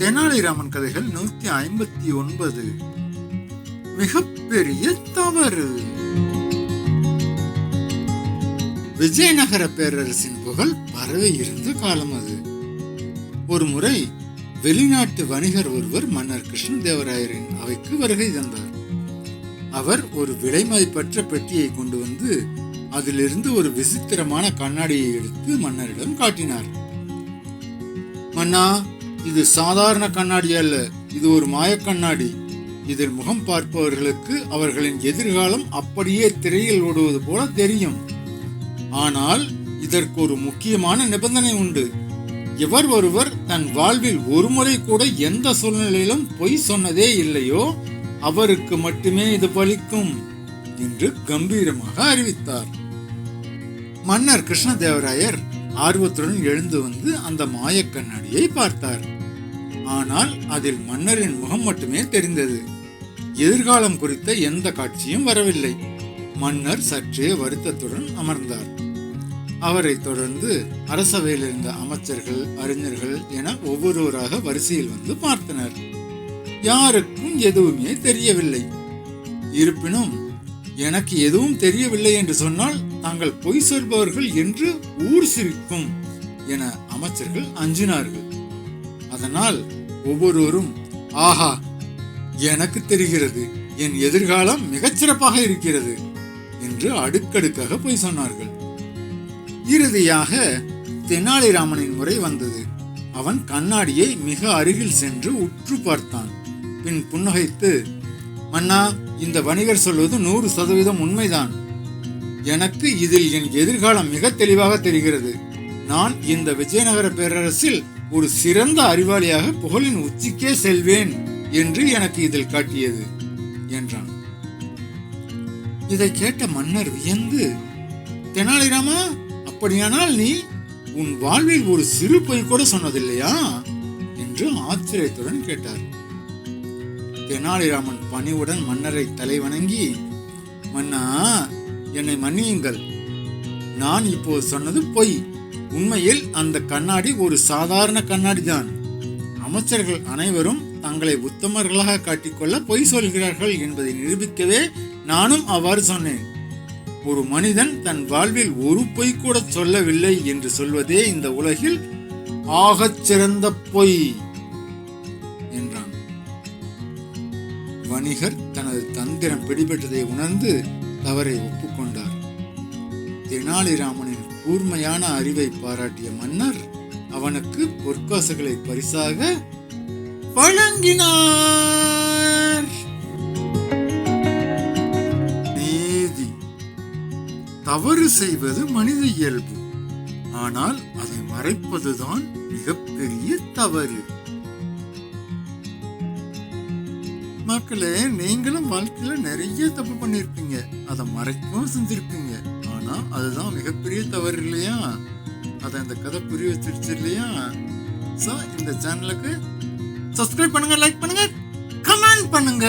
தெனாலிராமன் கதைகள் நூத்தி ஐம்பத்தி ஒன்பது. மிகப்பெரிய தவறு. விஜயநகர பேரரசின் புகழ் பரவி இருந்த காலம் அது. ஒரு முறை வெளிநாட்டு வணிகர் ஒருவர் மன்னர் கிருஷ்ணதேவராயரின் அவைக்கு வருகை தந்தார். அவர் ஒரு விலைமதிப்பற்ற பெட்டியை கொண்டு வந்து அதிலிருந்து ஒரு விசித்திரமான கண்ணாடியை எடுத்து மன்னரிடம் காட்டினார். மன்னா இது சாதாரண கண்ணாடி அல்ல. இது ஒரு மாயக் கண்ணாடி. இதில் முகம் பார்ப்பவர்களுக்கு அவர்களின் எதிர்காலம் அப்படியே திரையில் ஓடுவது போல தெரியும். ஆனால் இதற்கு ஒரு முக்கியமான நிபந்தனை உண்டு. எவர் ஒருவர் தன் வாழ்வில் ஒருமுறை கூட எந்த சூழ்நிலையிலும் பொய் சொன்னதே இல்லையோ அவருக்கு மட்டுமே இது பலிக்கும் என்று கம்பீரமாக அறிவித்தார். மன்னர் கிருஷ்ணதேவராயர் ஆர்வத்துடன் எழுந்து வந்து அந்த மாயக் கண்ணாடியை பார்த்தார். ஆனால் அதில் மன்னரின் முகம் மட்டுமே தெரிந்தது. எதிர்காலம் குறித்த எந்த காட்சியும் வரவில்லை. மன்னர் சற்றே வருத்தத்துடன் அமர்ந்தார். அவரை தொடர்ந்து அரசவையில் இருந்த அமைச்சர்கள் அறிஞர்கள் என ஒவ்வொருவராக வரிசையில் வந்து பார்த்தனர். யாருக்கும் எதுவுமே தெரியவில்லை. இருப்பினும் எனக்கு எதுவும் தெரியவில்லை என்று சொன்னால் தாங்கள் பொய் சொல்பவர்கள் என்று ஊர் சிரிக்கும் என அமைச்சர்கள் அஞ்சினார்கள். அதனால் ஒவ்வொருவரும் ஆஹா எனக்கு தெரிகிறது என் எதிர்காலம் மிகச்சிறப்பாக இருக்கிறது என்று அடுக்கடுக்காக பொய் சொன்னார்கள். இறுதியாக தெனாலிராமனின் முறை வந்தது. அவன் கண்ணாடியை மிக அருகில் சென்று உற்று பார்த்தான். பின் புன்னகைத்து மன்னா இந்த வணிகர் சொல்வது நூறு சதவீதம் உண்மைதான். எனக்கு இதில் என் எதிர்காலம் மிக தெளிவாக தெரிகிறது. நான் இந்த விஜயநகர பேரரசில் ஒரு சிறந்த அறிவாளியாக புகழின் உச்சிக்கே செல்வேன் என்று எனக்கு இதில் காட்டியது என்றான். இதை கேட்ட மன்னர் வியந்து தெனாலிராமா அப்படியானால் நீ உன் வாழ்வில் ஒரு சிறு பொய் கூட சொன்னதில்லையா? என்று ஆச்சரியத்துடன் கேட்டார். தெனாலிராமன் பணிவுடன் மன்னரை தலைவணங்கி மன்னா என்னை மன்னியுங்கள். நான் இப்போது சொன்னது பொய். உண்மையில் அந்த கண்ணாடி ஒரு சாதாரண கண்ணாடி தான். அமைச்சர்கள் அனைவரும் தங்களை உத்தமர்களாக காட்டிக்கொள்ள பொய் சொல்கிறார்கள் என்பதை நிரூபிக்கவே நானும் அவ்வாறு சொன்னேன். ஒரு மனிதன் தன் வாழ்வில் ஒரு பொய் கூட சொல்லவில்லை என்று சொல்வதே இந்த உலகில் ஆகச் சிறந்த பொய் என்றான். வணிகர் தனது தந்திரம் பிடிபட்டதை உணர்ந்து தவறை ஒப்புக்கொண்டார். தெனாலிராமனின் கூர்மையான அறிவை பாராட்டிய மன்னர் அவனுக்கு பொற்காசுகளை பரிசாக வழங்கினார். நீதி. தவறு செய்வது மனித இயல்பு. ஆனால் அதை மறைப்பதுதான் மிகப்பெரிய தவறு. மக்களே நீங்களும் வாழ்க்கையில நிறைய தப்பு பண்ணிருப்பீங்க. அதை மறைக்கவும் செஞ்சிருப்பீங்க. ஆனா அதுதான் மிகப்பெரிய தவறு இல்லையா? அதை இந்த கதை புரிய வச்சிருச்சு இல்லையா? சோ இந்த சேனலுக்கு சப்ஸ்கிரைப் பண்ணுங்க லைக் பண்ணுங்க கமெண்ட் பண்ணுங்க.